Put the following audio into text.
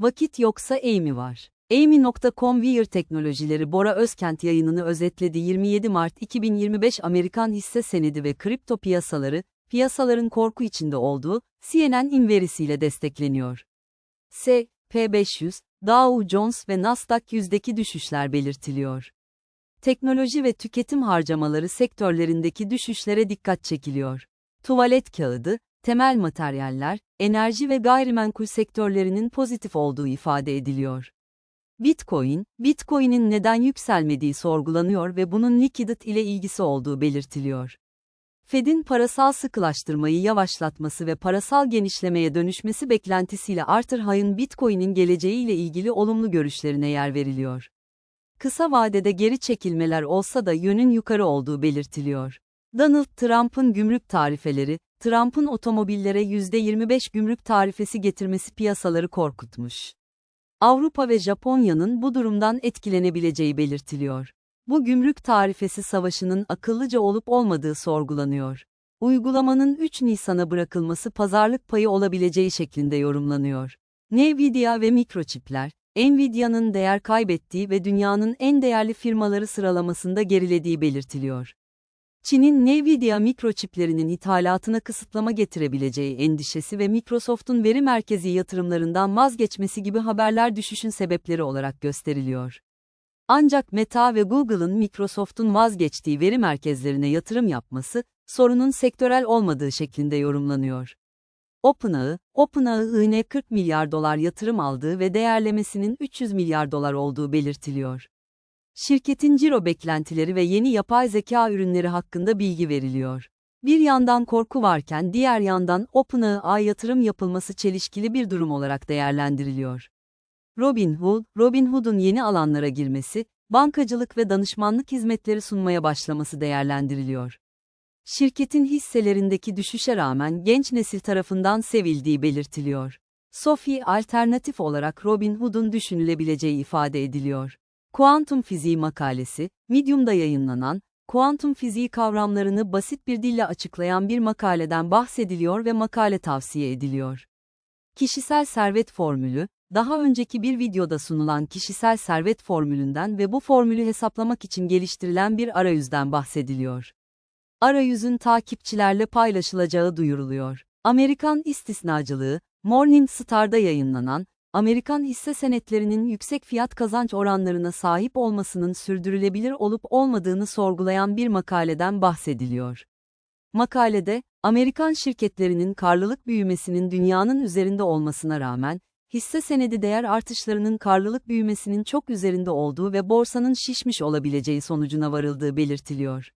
Vakit yoksa Amy var. Amy.com Weir Teknolojileri Bora Özkent yayınını özetledi 27 Mart 2025 Amerikan hisse senedi ve kripto piyasaları, piyasaların korku içinde olduğu, CNN verisiyle destekleniyor. S&P 500, Dow Jones ve Nasdaq yüzdeki düşüşler belirtiliyor. Teknoloji ve tüketim harcamaları sektörlerindeki düşüşlere dikkat çekiliyor. Tuvalet kağıdı, temel materyaller, enerji ve gayrimenkul sektörlerinin pozitif olduğu ifade ediliyor. Bitcoin, Bitcoin'in neden yükselmediği sorgulanıyor ve bunun Liquidity ile ilgisi olduğu belirtiliyor. Fed'in parasal sıkılaştırmayı yavaşlatması ve parasal genişlemeye dönüşmesi beklentisiyle Arthur Hay'ın Bitcoin'in geleceği ile ilgili olumlu görüşlerine yer veriliyor. Kısa vadede geri çekilmeler olsa da yönün yukarı olduğu belirtiliyor. Donald Trump'ın gümrük tarifeleri, Trump'ın otomobillere %25 gümrük tarifesi getirmesi piyasaları korkutmuş. Avrupa ve Japonya'nın bu durumdan etkilenebileceği belirtiliyor. Bu gümrük tarifesi savaşının akıllıca olup olmadığı sorgulanıyor. Uygulamanın 3 Nisan'a bırakılması pazarlık payı olabileceği şeklinde yorumlanıyor. Nvidia ve mikroçipler, Nvidia'nın değer kaybettiği ve dünyanın en değerli firmaları sıralamasında gerilediği belirtiliyor. Çin'in Nvidia mikroçiplerinin ithalatına kısıtlama getirebileceği endişesi ve Microsoft'un veri merkezi yatırımlarından vazgeçmesi gibi haberler düşüşün sebepleri olarak gösteriliyor. Ancak Meta ve Google'ın Microsoft'un vazgeçtiği veri merkezlerine yatırım yapması, sorunun sektörel olmadığı şeklinde yorumlanıyor. OpenAI, OpenAI'ne 40 milyar dolar yatırım aldığı ve değerlemesinin 300 milyar dolar olduğu belirtiliyor. Şirketin ciro beklentileri ve yeni yapay zeka ürünleri hakkında bilgi veriliyor. Bir yandan korku varken diğer yandan OpenAI yatırım yapılması çelişkili bir durum olarak değerlendiriliyor. Robinhood, Robinhood'un yeni alanlara girmesi, bankacılık ve danışmanlık hizmetleri sunmaya başlaması değerlendiriliyor. Şirketin hisselerindeki düşüşe rağmen genç nesil tarafından sevildiği belirtiliyor. Sophie alternatif olarak Robinhood'un düşünülebileceği ifade ediliyor. Kuantum fiziği makalesi, Medium'da yayınlanan, kuantum fiziği kavramlarını basit bir dille açıklayan bir makaleden bahsediliyor ve makale tavsiye ediliyor. Kişisel servet formülü, daha önceki bir videoda sunulan kişisel servet formülünden ve bu formülü hesaplamak için geliştirilen bir arayüzden bahsediliyor. Arayüzün takipçilerle paylaşılacağı duyuruluyor. Amerikan istisnacılığı, Morningstar'da yayınlanan, Amerikan hisse senetlerinin yüksek fiyat kazanç oranlarına sahip olmasının sürdürülebilir olup olmadığını sorgulayan bir makaleden bahsediliyor. Makalede, Amerikan şirketlerinin karlılık büyümesinin dünyanın üzerinde olmasına rağmen, hisse senedi değer artışlarının karlılık büyümesinin çok üzerinde olduğu ve borsanın şişmiş olabileceği sonucuna varıldığı belirtiliyor.